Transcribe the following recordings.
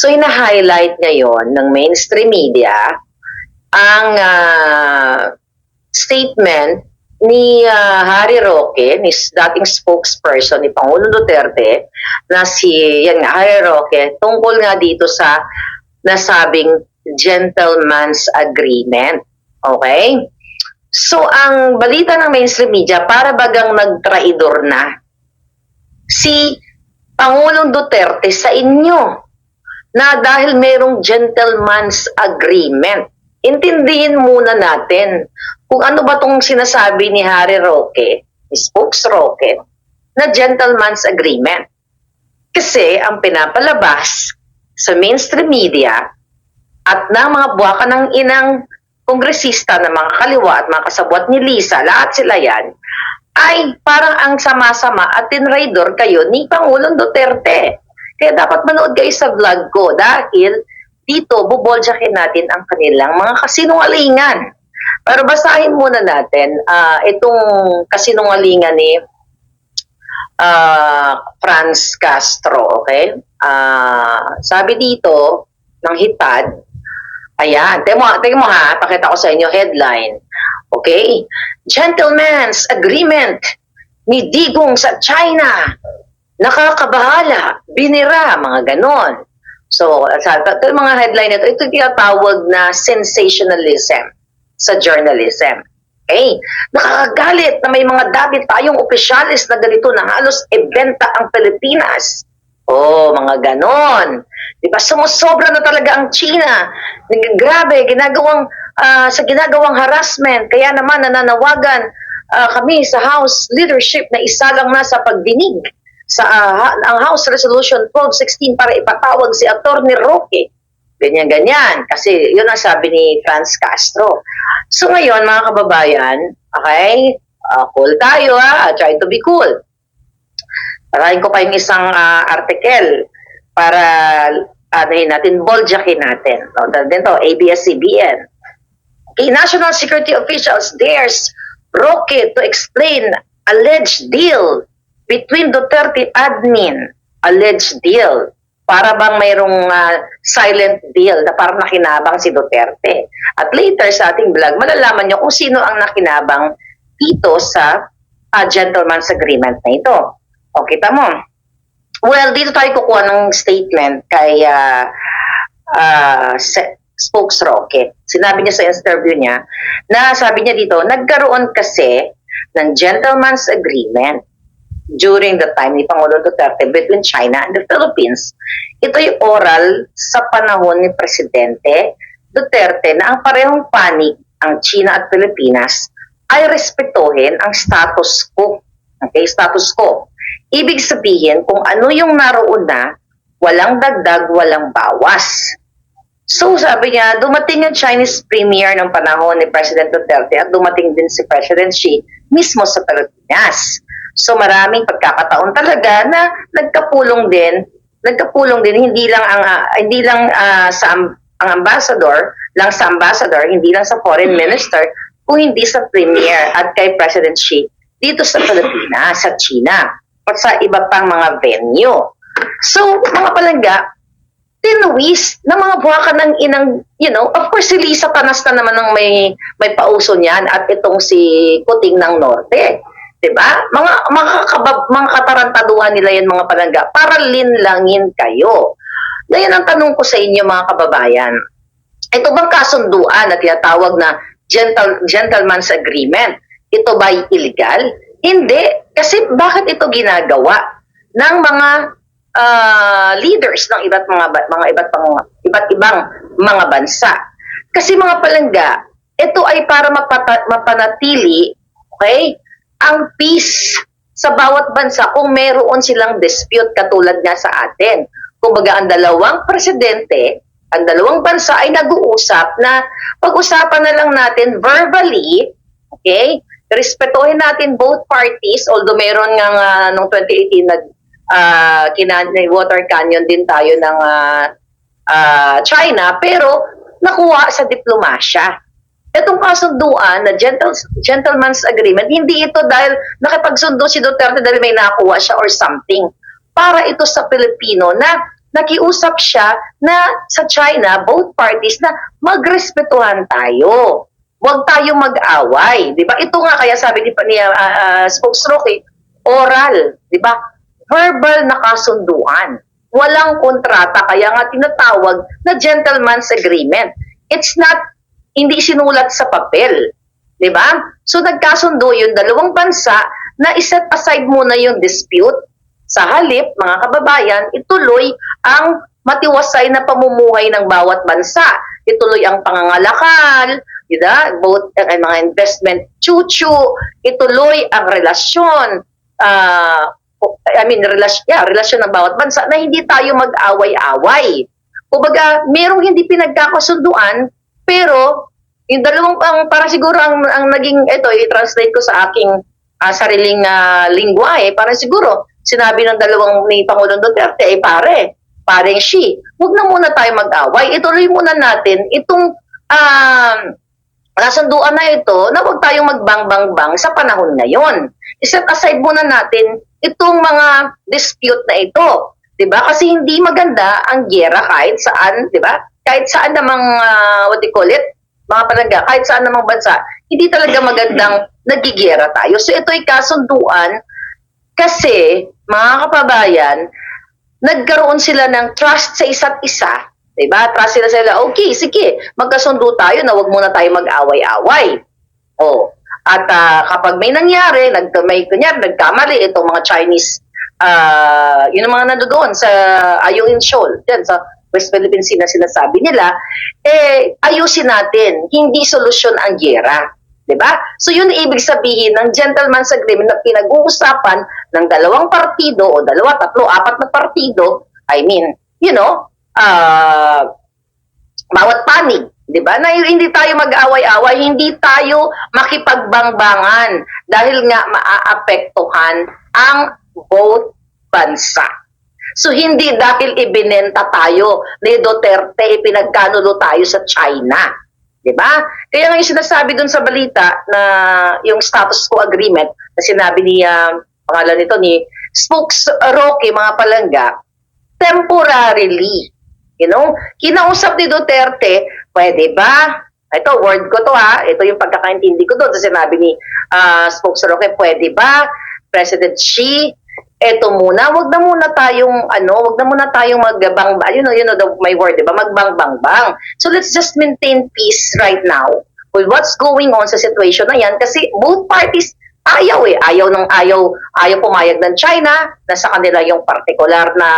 So, ina-highlight ngayon ng mainstream media ang ah, statement ni ah, Harry Roque, ni dating spokesperson ni Pangulong Duterte, na si, yan nga, Harry Roque, tungkol nga dito sa nasabing gentleman's agreement. Okay? So, ang balita ng mainstream media, para bagang nagtraidor na si Pangulong Duterte sa inyo na dahil mayroong gentleman's agreement. Intindihin muna natin kung ano ba tong sinasabi ni Harry Roque, ni Spokes Roque, na gentleman's agreement. Kasi ang pinapalabas sa mainstream media at ng mga buwaka ng inang kongresista ng mga kaliwa at mga kasabwat ni Lisa, lahat sila yan, ay parang ang sama-sama at tinraidor kayo ni Pangulong Duterte. Kaya dapat manood kayo sa vlog ko dahil dito buboljakin natin ang kanilang mga kasinungalingan. Pero basahin muna natin ah, itong kasinungalingan ni ah, Franz Castro, okay? Ah, sabi dito ng hitad, ayan, tingnan mo, tingnan mo ha, pakita ko sa inyo headline. Okay? Gentleman's agreement ni Digong sa China. Nakakabahala, binira, mga ganon. So, sa mga headline nito, ito tinatawag na sensationalism sa journalism. Okay? Nakakagalit na may mga dati tayong opisyalis na ganito na halos ebenta ang Pilipinas. Oh, mga ganon. Di ba? Sumusobra na talaga ang China. Grabe, ginagawang, ah, sa ginagawang harassment. Kaya naman nananawagan ah, kami sa House leadership na isa lang na sa pagdinig sa ah, ha- ang House Resolution 1216 para ipatawag si Atty. Roque. Ganyan-ganyan. Kasi yun ang sabi ni Franz Castro. So ngayon, mga kababayan, okay, ah, cool tayo ha, try to be cool. Parahin ko pa yung isang ah, article para ano yun natin, boljakin natin. No, din to, ABS-CBN. Okay, national security officials dares Roque to explain alleged deal between Duterte admin. Alleged deal. Para bang mayroong ah, silent deal na parang nakinabang si Duterte. At later sa ating vlog, malalaman nyo kung sino ang nakinabang dito sa ah, gentleman's agreement na ito. O, kita mo. Well, dito tayo kukuha ng statement kay ah, ah, se- Spokes Rocket. Sinabi niya sa interview niya na sabi niya dito, nagkaroon kasi ng gentleman's agreement during the time ni Pangulo Duterte between China and the Philippines. Ito yung oral sa panahon ni Presidente Duterte na ang parehong panig ang China at Pilipinas ay respetuhin ang status quo. Okay, status quo. Ibig sabihin, kung ano yung naroon na, walang dagdag, walang bawas. So sabi niya, dumating yung Chinese premier ng panahon ni President Duterte at dumating din si President Xi mismo sa Pilipinas. So maraming pagkakataon talaga na nagkapulong din, nagkapulong din hindi lang ang ah, hindi lang ah, sa ang ambassador, lang sa ambassador, hindi lang sa foreign minister, kung hindi sa premier at kay President Xi dito sa Pilipinas, sa China, at sa iba pang mga venue. So, mga palangga, tinuwis ng mga buwakan ng inang, you know, of course si Lisa Panas na naman ang may, may pauso niyan at itong si Kuting ng Norte. 'Di ba? Mga mga kabab, mga katarantaduhan nila yan mga palangga para linlangin kayo. Ngayon ang tanong ko sa inyo mga kababayan, ito bang kasunduan na tinatawag na gentle, gentleman's agreement? Ito ba illegal? Hindi. Kasi bakit ito ginagawa ng mga ah, leaders ng iba't mga mga iba't pang iba't ibang mga bansa? Kasi mga palangga, ito ay para mapata- mapanatili, okay, ang peace sa bawat bansa kung meron silang dispute katulad nga sa atin. Kumbaga ang dalawang presidente, ang dalawang bansa ay nag-uusap na pag-usapan na lang natin verbally, okay? Respetuhin natin both parties, although meron nga nga nung 2018 nag ah, kina- water canyon din tayo ng ah, ah, China, pero nakuha sa diplomasya. Itong kasunduan na gentle, gentleman's agreement, hindi ito dahil nakipagsundo si Duterte dahil may nakuha siya or something. Para ito sa Pilipino na nakiusap siya na sa China, both parties, na magrespetuhan tayo. Huwag tayo mag-away. Di ba? Ito nga kaya sabi ni, ni uh, uh, spokesroke, oral. Di ba? Verbal na kasunduan. Walang kontrata, kaya nga tinatawag na gentleman's agreement. It's not, hindi sinulat sa papel. Di ba? So nagkasundo yung dalawang bansa na iset aside muna yung dispute. Sa halip, mga kababayan, ituloy ang matiwasay na pamumuhay ng bawat bansa. Ituloy ang pangangalakal, diba? both ang mga investment chuchu, ituloy ang relasyon, ah, I mean, relasyon, yeah, relasyon ng bawat bansa na hindi tayo mag-away-away. Kumbaga, merong hindi pinagkakasunduan, pero yung dalawang, ang, para siguro ang, ang naging, ito, i-translate ko sa aking ah, sariling uh, lingwahe, para siguro, sinabi ng dalawang ni Pangulong Duterte, eh pare, pareng she, huwag na muna tayo mag-away, ituloy muna natin itong um, nasunduan na ito na huwag tayong magbang-bang-bang sa panahon ngayon. Iset aside muna natin itong mga dispute na ito. 'Di ba? Kasi hindi maganda ang giyera kahit saan, 'di ba? Kahit saan namang uh, what do you call it? Mga palangga, kahit saan namang bansa, hindi talaga magandang nagigiyera tayo. So ito ay kasunduan kasi mga kapabayan, nagkaroon sila ng trust sa isa't isa. Diba? Trust sila sila, okay, sige, magkasundo tayo na wag muna tayo mag-away-away. Oh. At uh, kapag may nangyari, nag, may kunyari, nagkamali itong mga Chinese, uh, yun ang mga nandoon sa Ayungin Shoal, dyan sa West Philippine Sea na sinasabi nila, eh, ayusin natin, hindi solusyon ang gera. 'di ba? So yun ibig sabihin ng gentleman's agreement na pinag-uusapan ng dalawang partido o dalawa, tatlo, apat na partido, I mean, you know, uh, bawat panig, 'di ba? Na hindi tayo mag-away-away, hindi tayo makipagbangbangan dahil nga maaapektuhan ang both bansa. So hindi dahil ibinenta tayo ni Duterte, ipinagkanulo tayo sa China. 'Di ba? Kaya nga yung sinasabi doon sa balita na yung status quo agreement na sinabi ni uh, pangalan nito ni Spokes Roque mga palangga temporarily. You know, kinausap ni Duterte, pwede ba? Ito, word ko to ha. Ito yung pagkakaintindi ko doon sa sinabi ni uh, Spokes Roque, pwede ba? President Xi, eto muna, wag na muna tayong ano, wag na muna tayong magbang you know, you know the, my word, 'di ba? Magbang bang bang. So let's just maintain peace right now with what's going on sa situation na 'yan kasi both parties ayaw eh, ayaw ng ayaw, ayaw pumayag ng China na sa kanila yung particular na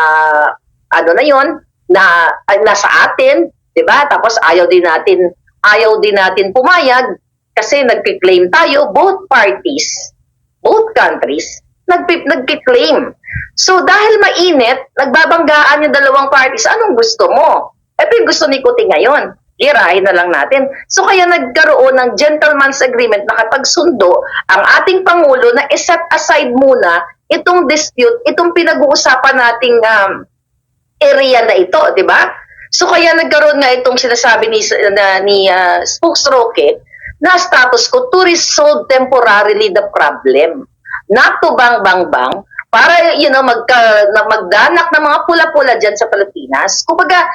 ano na 'yon na nasa atin, 'di ba? Tapos ayaw din natin ayaw din natin pumayag kasi nagki-claim tayo both parties, both countries nag- nagkiklaim. So dahil mainit, nagbabanggaan yung dalawang parties, anong gusto mo? Ito yung gusto ni Kuti ngayon. Irahin na lang natin. So kaya nagkaroon ng gentleman's agreement na kapag sundo ang ating Pangulo na iset aside muna itong dispute, itong pinag-uusapan nating um, area na ito, di ba? So kaya nagkaroon nga itong sinasabi ni, na, ni uh, Spokesroke na status ko to resolve temporarily the problem not to bang bang bang para you know magka, na magdanak ng mga pula-pula diyan sa Pilipinas. Kumbaga,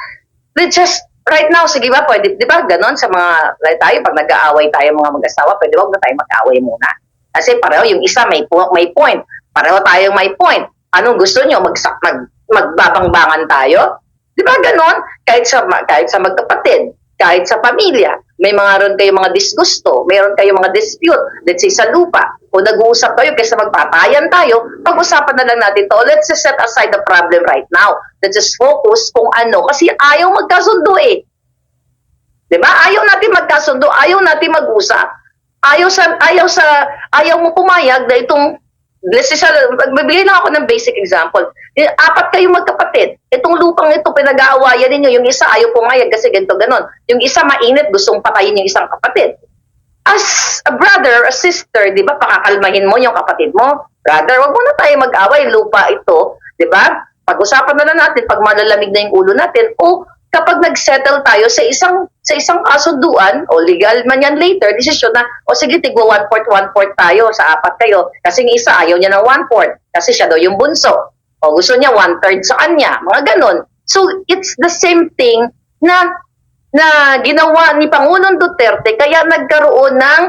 just right now sige ba pwede 'di ba ganon sa mga like tayo pag nag-aaway tayo mga mag-asawa, pwede wag na tayo mag-aaway muna. Kasi pareho yung isa may may point, pareho tayong may point. Anong gusto niyo mag, mag magbabangbangan tayo? 'Di ba ganon? Kahit sa kahit sa magkapatid, kahit sa pamilya, may mga ron kayo mga disgusto, mayroon kayo mga dispute, let's say sa lupa, o nag-uusap kayo kaysa magpatayan tayo, pag-usapan na lang natin to. Let's just set aside the problem right now. Let's just focus kung ano. Kasi ayaw magkasundo eh. Ba? Ayaw natin magkasundo, ayaw natin mag-usap. Ayaw sa, ayaw sa, ayaw mo pumayag na itong Let's say, magbibigay lang ako ng basic example. Apat kayong magkapatid. Itong lupang ito, pinag-aawayan ninyo. Yung isa ayaw pumayag kasi ganito, ganon. Yung isa mainit, gustong patayin yung isang kapatid. As a brother, a sister, di ba, pakakalmahin mo yung kapatid mo. Brother, wag mo na tayo mag-away. Lupa ito, di ba? Pag-usapan na lang natin pag malalamig na yung ulo natin o kapag nag-settle tayo sa isang sa isang kasunduan o legal man yan later, desisyon na, o sige, tigwa one-fourth, one-fourth tayo sa apat kayo. Kasi ng isa, ayaw niya ng one-fourth. Kasi siya daw yung bunso. O gusto niya one-third sa kanya. Mga ganon. So it's the same thing na na ginawa ni Pangulong Duterte kaya nagkaroon ng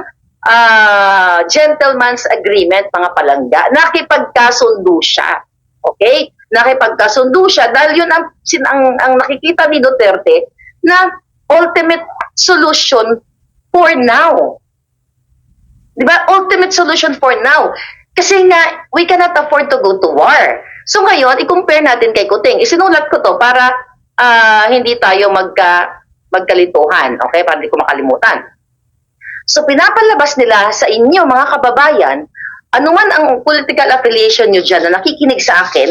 ah, gentleman's agreement mga palangga. Nakipagkasundo siya. Okay? Nakipagkasundo siya dahil yun ang, sin- ang, ang nakikita ni Duterte na ultimate solution for now. Di ba? Ultimate solution for now. Kasi nga, we cannot afford to go to war. So ngayon, i-compare natin kay Kuting. Isinulat ko to para ah, hindi tayo magka, magkalituhan. Okay? Para hindi ko makalimutan. So pinapalabas nila sa inyo mga kababayan, anuman ang political affiliation nyo dyan na nakikinig sa akin,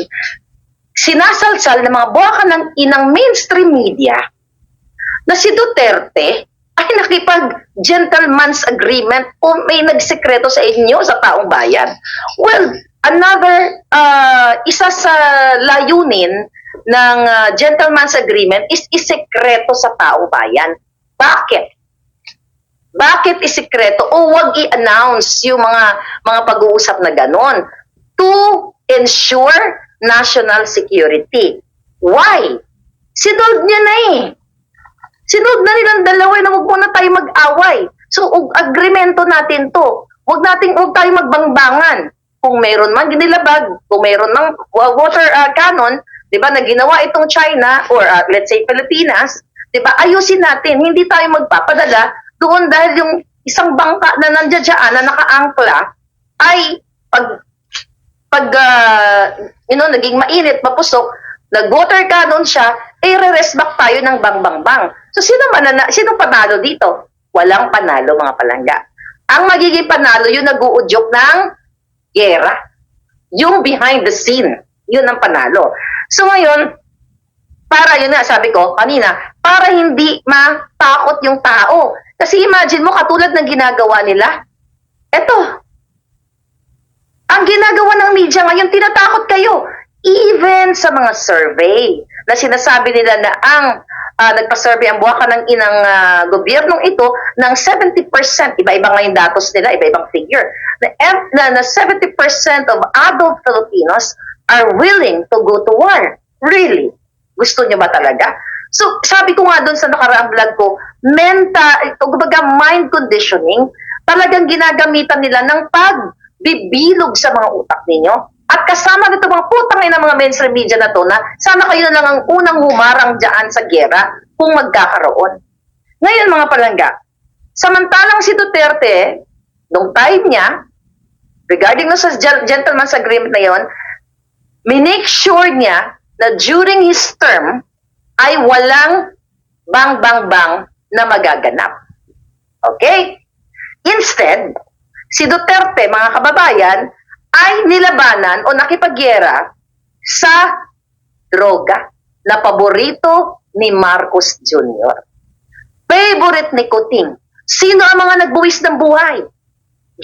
sinasalsal ng mga buwaka ng inang mainstream media na si Duterte ay nakipag-gentleman's agreement o may nagsekreto sa inyo sa taong bayan. Well, another, uh, isa sa layunin ng uh, gentleman's agreement is isekreto sa taong bayan. Bakit? Bakit isikreto o wag i-announce yung mga mga pag-uusap na ganon to ensure national security? Why? Sinold niya na eh. Sinold na nilang dalawa na wag muna tayo mag-away. So, ug- agreemento natin to. Wag nating wag tayo magbangbangan. Kung meron man ginilabag, kung meron mang wa- water uh, cannon, 'di ba, na ginawa itong China or uh, let's say Pilipinas, 'di ba? Ayusin natin, hindi tayo magpapadala doon dahil yung isang bangka na nandiyan dyan, na nakaangkla ay pag pag ah, you know, naging mainit, mapusok, nag-water cannon siya, eh re-rest back tayo ng bang bang bang. So sino manana, sino panalo dito? Walang panalo mga palangga. Ang magiging panalo yung nag-uudyok ng gera. Yung behind the scene, yun ang panalo. So ngayon, para yun nga, sabi ko kanina, para hindi matakot yung tao. Kasi imagine mo, katulad ng ginagawa nila, eto, ang ginagawa ng media ngayon, tinatakot kayo. Even sa mga survey na sinasabi nila na ang ah, nagpa-survey ang buwaka ng inang ah, gobyernong ito ng 70%, iba-iba nga yung datos nila, iba-ibang figure, na, na, na 70% of adult Filipinos are willing to go to war. Really? Gusto niyo ba talaga? So, sabi ko nga doon sa nakaraang vlog ko, mental, kumbaga mind conditioning, talagang ginagamitan nila ng pagbibilog sa mga utak ninyo. At kasama nito mga putang ina mga mainstream media na to na sana kayo na lang ang unang humarang dyan sa gera kung magkakaroon. Ngayon mga palangga, samantalang si Duterte, nung time niya, regarding no sa gen- gentleman's agreement na yon, minake sure niya na during his term ay walang bang bang bang na magaganap. Okay? Instead, si Duterte, mga kababayan, ay nilabanan o nakipagyera sa droga na paborito ni Marcos Jr. Favorite ni Kuting. Sino ang mga nagbuwis ng buhay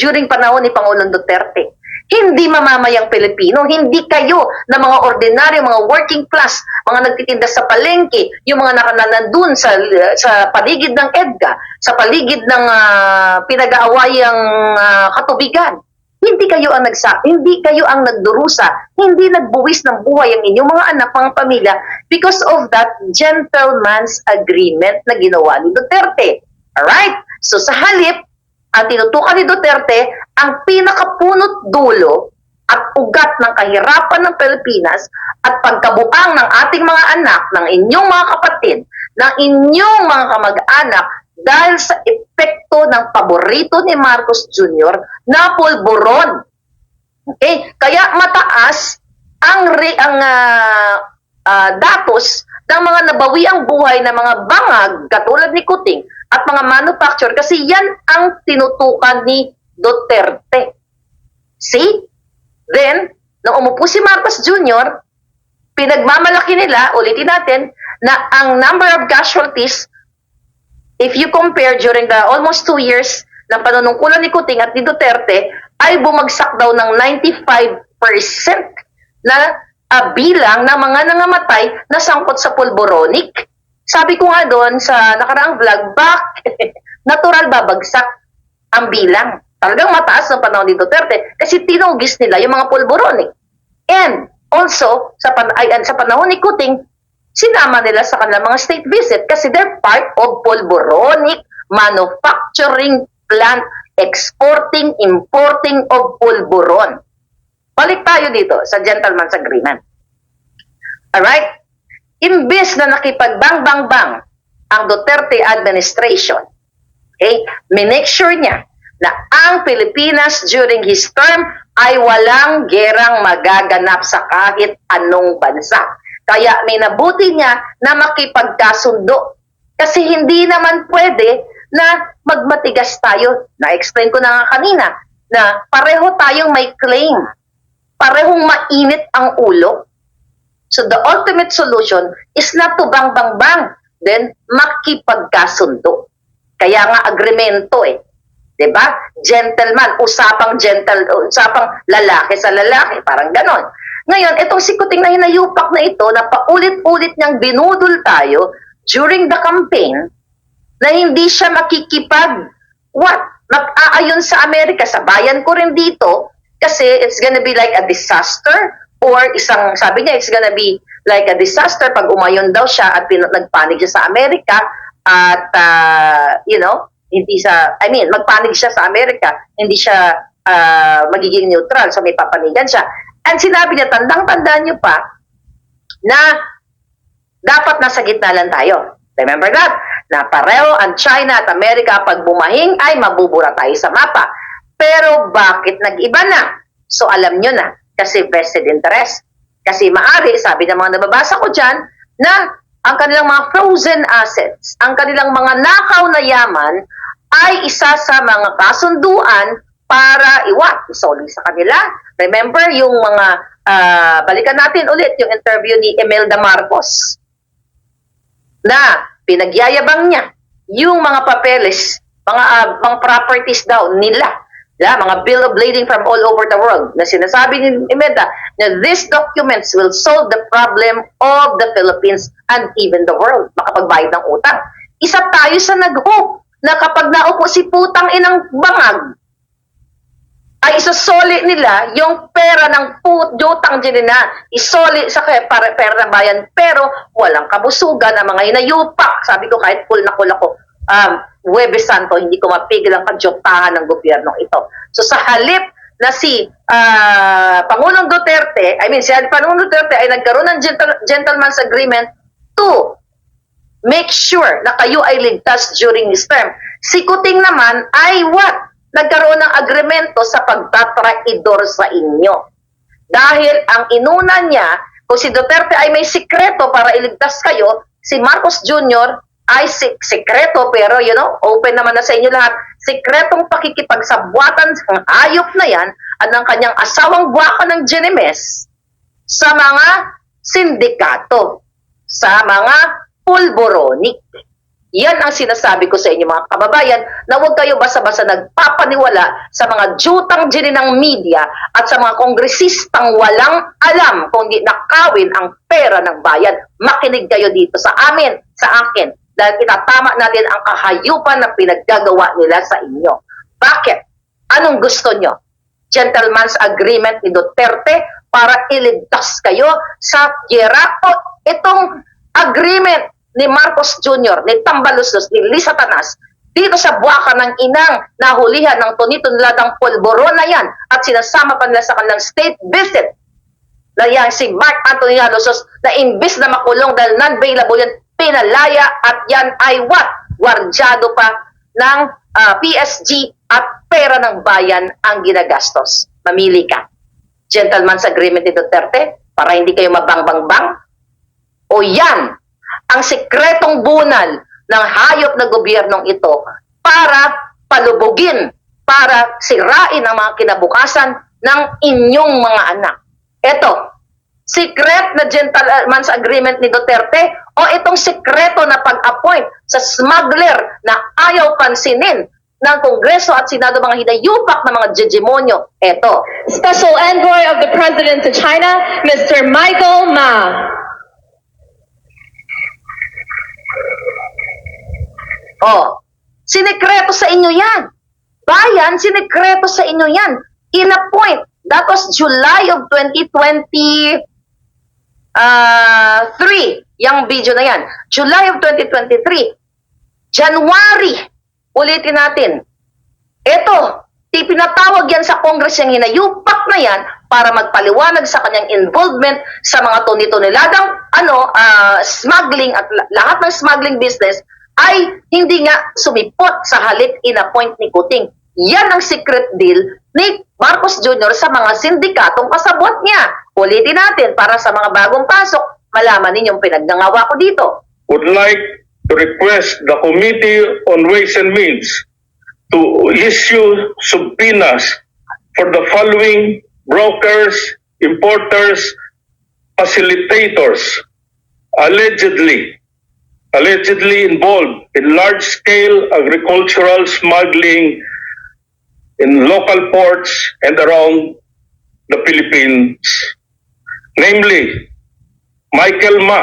during panahon ni Pangulong Duterte? Hindi mamamayang Pilipino, hindi kayo na mga ordinaryo, mga working class, mga nagtitinda sa palengke, yung mga nakananandun sa, sa paligid ng EDGA, sa paligid ng ah, pinag-aawayang ah, katubigan. Hindi kayo ang nagsa hindi kayo ang nagdurusa, hindi nagbuwis ng buhay ang inyong mga anak, mga pamilya because of that gentleman's agreement na ginawa ni Duterte. Alright? So sa halip, ang tinutukan ni Duterte, ang pinakapunot dulo at ugat ng kahirapan ng Pilipinas at pagkabuang ng ating mga anak, ng inyong mga kapatid, ng inyong mga kamag-anak dahil sa epekto ng paborito ni Marcos Jr. na pulburon. Okay? Kaya mataas ang re, ang ah, ah, datos ng mga nabawiang buhay ng mga bangag katulad ni Kuting at mga manufacturer kasi yan ang tinutukan ni Duterte. See? Then, nung umupo si Marcos Jr., pinagmamalaki nila, ulitin natin, na ang number of casualties, if you compare during the almost two years ng panunungkulan ni Kuting at ni Duterte, ay bumagsak daw ng 95% na ah, bilang ng mga nangamatay na sangkot sa pulboronic. Sabi ko nga doon sa nakaraang vlog, bak, natural babagsak ang bilang. Talagang mataas ng panahon ni Duterte kasi tinugis nila yung mga pulboronic. And also, sa, pan ay, sa panahon ni Kuting, sinama nila sa kanilang mga state visit kasi they're part of pulboronic manufacturing plant exporting, importing of pulburon. Balik tayo dito sa gentleman's agreement. Alright? Imbis na nakipagbang-bang-bang ang Duterte administration, okay, minake sure niya na ang Pilipinas during his term ay walang gerang magaganap sa kahit anong bansa. Kaya may nabuti niya na makipagkasundo. Kasi hindi naman pwede na magmatigas tayo. Na-explain ko na nga kanina na pareho tayong may claim. Parehong mainit ang ulo. So the ultimate solution is not to bang bang bang, then makipagkasundo. Kaya nga agreemento eh. 'Di ba? Gentleman, usapang gentle, usapang lalaki sa lalaki, parang ganon. Ngayon, itong sikuting na hinayupak na ito na paulit-ulit niyang binudol tayo during the campaign na hindi siya makikipag what? Mag-aayon sa Amerika, sa bayan ko rin dito kasi it's gonna be like a disaster or isang, sabi niya, it's gonna be like a disaster pag umayon daw siya at nagpanig siya sa Amerika at, uh, you know, hindi siya, I mean, magpanig siya sa Amerika, hindi siya uh, magiging neutral, so may papanigan siya. And sinabi niya, tandang-tandaan niyo pa, na dapat nasa gitna lang tayo. Remember that? Na pareho ang China at Amerika pag bumahing ay mabubura tayo sa mapa. Pero bakit nag-iba na? So alam nyo na, kasi vested interest. Kasi maari, sabi ng mga nababasa ko dyan, na ang kanilang mga frozen assets, ang kanilang mga nakaw na yaman ay isa sa mga kasunduan para iwat, isoli sa kanila. Remember yung mga, ah, balikan natin ulit yung interview ni Imelda Marcos na pinagyayabang niya yung mga papeles, mga, ah, mga properties daw nila, yeah, mga bill of lading from all over the world na sinasabi ni Imelda na these documents will solve the problem of the Philippines and even the world, makapagbayad ng utang. Isa tayo sa nag-hope na kapag naupo si putang inang bangag, ay isosoli nila yung pera ng put, jutang din na isoli sa para pera ng bayan. Pero walang kabusugan ang mga hinayupak sabi ko kahit full na full ako um, Huwebes Santo hindi ko mapigil ang kadyutahan ng gobyernong ito. So sa halip na si ah, Pangulong Duterte I mean si Pangulong Duterte ay nagkaroon ng gentle- gentleman's agreement to make sure na kayo ay ligtas during his term. Si Kuting naman ay what? Nagkaroon ng agreemento sa pagtatraidor sa inyo. Dahil ang inuna niya, kung si Duterte ay may sikreto para iligtas kayo, si Marcos Jr. ay sik sikreto pero you know, open naman na sa inyo lahat, sikretong pakikipagsabwatan ng hayop na yan at ng kanyang asawang buwaka ng Genemes sa mga sindikato, sa mga pulboronic. Yan ang sinasabi ko sa inyo mga kababayan na huwag kayo basta-basta nagpapaniwala sa mga jutang dyan ng media at sa mga kongresistang walang alam kung di nakawin ang pera ng bayan. Makinig kayo dito sa amin, sa akin, dahil itatama natin ang kahayupan na pinaggagawa nila sa inyo. Bakit? Anong gusto nyo? Gentleman's agreement ni Duterte para iligtas kayo sa gera o itong agreement ni Marcos Jr., ni Tambaluslos, ni Lisa Tanas, dito sa buwaka ng inang nahulihan ng tunitunladang polboron na yan at sinasama pa nila sa kanilang state visit na yan si Mark Anthony Halosos na imbis na makulong dahil non-bailable yan, pinalaya at yan ay what? Wardyado pa ng ah, PSG at pera ng bayan ang ginagastos. Mamili ka. Gentleman's agreement ni Duterte para hindi kayo mabang-bang-bang? O yan ang sikretong bunal ng hayop na gobyernong ito para palubugin, para sirain ang mga kinabukasan ng inyong mga anak. Ito, secret na gentleman's agreement ni Duterte o itong sekreto na pag-appoint sa smuggler na ayaw pansinin ng Kongreso at Senado mga hinayupak ng mga jejemonyo. Ito, Special Envoy of the President to China, Mr. Michael Ma. Oh, sinekreto sa inyo yan. Bayan, sinekreto sa inyo yan. In a point, that was July of 2023. ah, 3, yung video na yan. July of 2023. January, ulitin natin. Ito, pinatawag yan sa Congress yung hinayupak na yan para magpaliwanag sa kanyang involvement sa mga tuni-tuniladang ano, ah, smuggling at la- lahat ng smuggling business ay hindi nga sumipot sa halip in-appoint ni Kuting. Yan ang secret deal ni Marcos Jr. sa mga sindikatong kasabot niya. Ulitin natin para sa mga bagong pasok, malaman ninyong pinagngangawa ko dito. would like to request the Committee on Ways and Means to issue subpoenas for the following brokers, importers, facilitators allegedly allegedly involved in large-scale agricultural smuggling in local ports and around the Philippines. Namely, Michael Ma,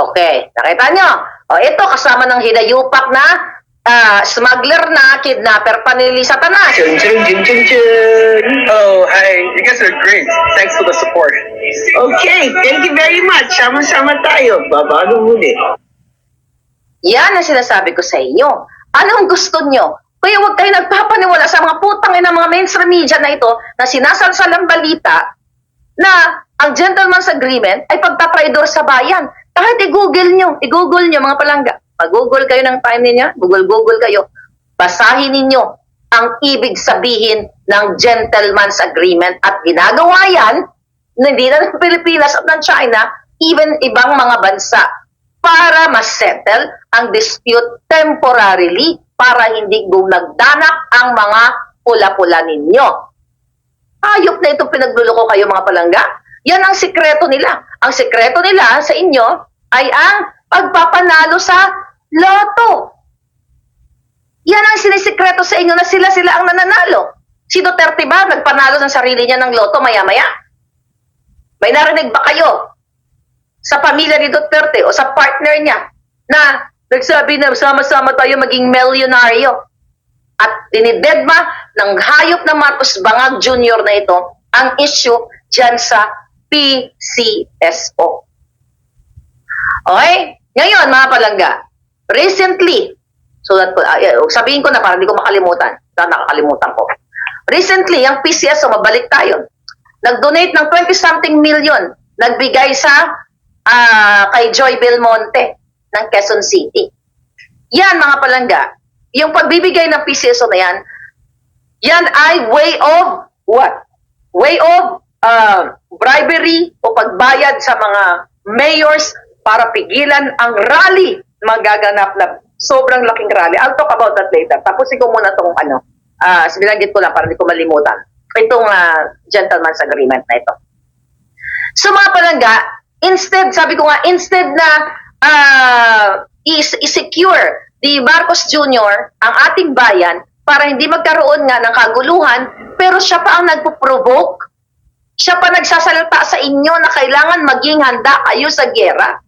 Okay, nakita nyo? O ito, kasama ng hinayupak na ah, smuggler na kidnapper pa ni Satanas. Chun, chun, chun, chun, chun. Oh, hi. You guys are great. Thanks for the support. Okay, thank you very much. Sama-sama tayo. Babago muli. Yan ang sinasabi ko sa inyo. Anong gusto nyo? Kaya huwag kayo nagpapaniwala sa mga putang ina mga mainstream media na ito na sinasalsal ang balita na ang gentleman's agreement ay pagpapaidor sa bayan. Kahit i-google nyo, i-google nyo mga palangga. Mag-google kayo ng time ninyo, google-google kayo. Basahin ninyo ang ibig sabihin ng gentleman's agreement at ginagawa yan hindi na ng Pilipinas at ng China, even ibang mga bansa para ma-settle ang dispute temporarily para hindi gumagdanak ang mga pula-pula ninyo. Ayop na itong pinagluloko kayo mga palangga. Yan ang sikreto nila. Ang sikreto nila sa inyo ay ang pagpapanalo sa loto. Yan ang sinisikreto sa inyo na sila-sila ang nananalo. Si Duterte ba nagpanalo ng sarili niya ng loto maya-maya? May narinig ba kayo sa pamilya ni Duterte o sa partner niya na nagsabi na sama-sama tayo maging milyonaryo? At dinidedma ng hayop na Marcos Bangag Jr. na ito ang issue dyan sa PCSO. Okay? Ngayon, mga palangga, recently, so that, uh, sabihin ko na para hindi ko makalimutan, na nakakalimutan ko. Recently, ang PCSO, mabalik tayo, nag-donate ng 20-something million, nagbigay sa ah, kay Joy Belmonte ng Quezon City. Yan, mga palangga, yung pagbibigay ng PCSO na yan, yan ay way of what? Way of uh, bribery o pagbayad sa mga mayors para pigilan ang rally magaganap na sobrang laking rally. I'll talk about that later. Tapusin ko muna itong ano, uh, binanggit ko lang para hindi ko malimutan. Itong ah, gentleman's agreement na ito. So mga palangga, instead, sabi ko nga, instead na ah, is, secure di Marcos Jr. ang ating bayan para hindi magkaroon nga ng kaguluhan, pero siya pa ang nagpo-provoke. Siya pa nagsasalita sa inyo na kailangan maging handa kayo sa gera.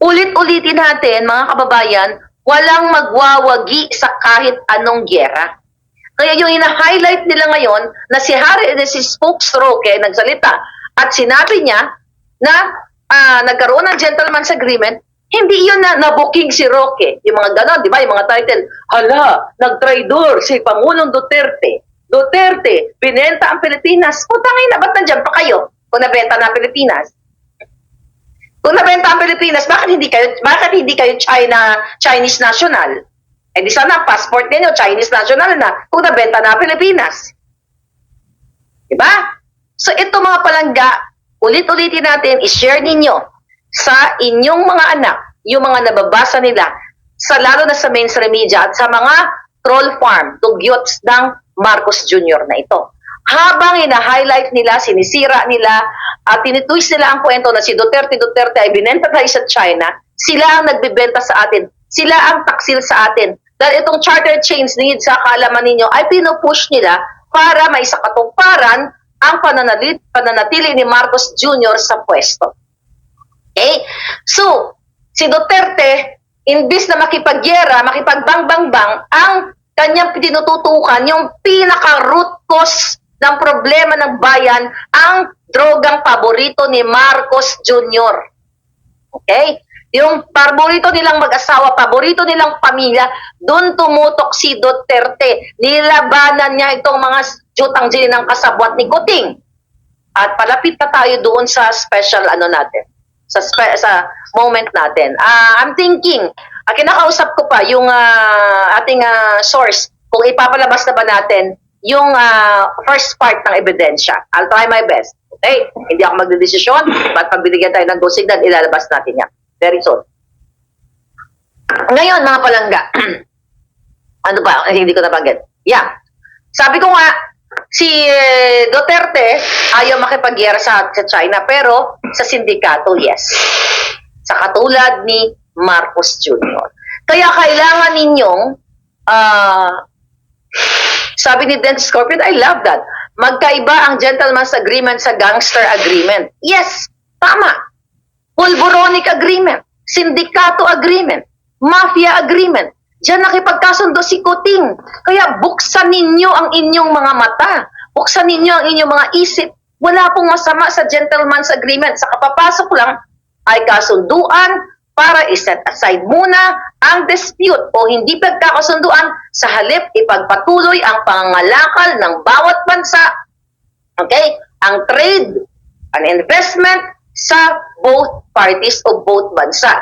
Ulit-ulitin natin, mga kababayan, walang magwawagi sa kahit anong gera. Kaya yung ina-highlight nila ngayon na si Harry, na si Spokesroke nagsalita at sinabi niya na ah, nagkaroon ng gentleman's agreement, hindi yun na nabuking si Roque. Yung mga ganon, di ba? Yung mga title, hala, nagtraidor si Pangulong Duterte. Duterte, binenta ang Pilipinas. Putangin na, ba't nandyan pa kayo kung nabenta na Pilipinas? Kung nabenta ang Pilipinas, bakit hindi kayo bakit hindi kayo China Chinese national? Eh di sana passport ninyo Chinese national na kung nabenta na ang Pilipinas. Diba? So ito mga palangga, ulit-ulitin natin, i-share ninyo sa inyong mga anak, yung mga nababasa nila, sa lalo na sa mainstream media at sa mga troll farm, tugyots ng Marcos Jr. na ito. Habang ina-highlight nila, sinisira nila, at tinitwist nila ang kwento na si Duterte Duterte ay binenta tayo sa China, sila ang nagbibenta sa atin. Sila ang taksil sa atin. Dahil itong charter chains need sa kaalaman ninyo ay pinupush nila para may sakatuparan ang pananalit, pananatili ni Marcos Jr. sa pwesto. Okay? So, si Duterte, imbis na makipagyera, makipagbangbang-bang, ang kanyang tinututukan, yung pinaka-root cause ng problema ng bayan ang drogang paborito ni Marcos Jr. Okay? Yung paborito nilang mag-asawa, paborito nilang pamilya, doon tumutok si Duterte. Nilabanan niya itong mga jutang ng kasabwat ni Kuting. At palapit na tayo doon sa special ano natin, sa spe- sa moment natin. Ah, I'm thinking, uh, kinakausap ko pa yung ah, ating ah, source kung ipapalabas na ba natin yung ah, first part ng ebidensya. I'll try my best. Okay? Hindi ako magdedesisyon, but pag tayo ng go signal, ilalabas natin yan. Very soon. Ngayon, mga palangga, ano ba? Eh, hindi ko nabanggit. Yeah. Sabi ko nga, si eh, Duterte ayaw makipagyera sa, sa China, pero sa sindikato, yes. Sa katulad ni Marcos Jr. Kaya kailangan ninyong, ah, sabi ni Dennis Scorpion, I love that. Magkaiba ang gentleman's agreement sa gangster agreement. Yes, tama. Pulboronic agreement, sindikato agreement, mafia agreement. Diyan nakipagkasundo si Kuting. Kaya buksan ninyo ang inyong mga mata. Buksan ninyo ang inyong mga isip. Wala pong masama sa gentleman's agreement. Sa kapapasok lang ay kasunduan para iset aside muna ang dispute o hindi pagkakasunduan sa halip ipagpatuloy ang pangangalakal ng bawat bansa Okay? Ang trade, an investment sa both parties o both bansa.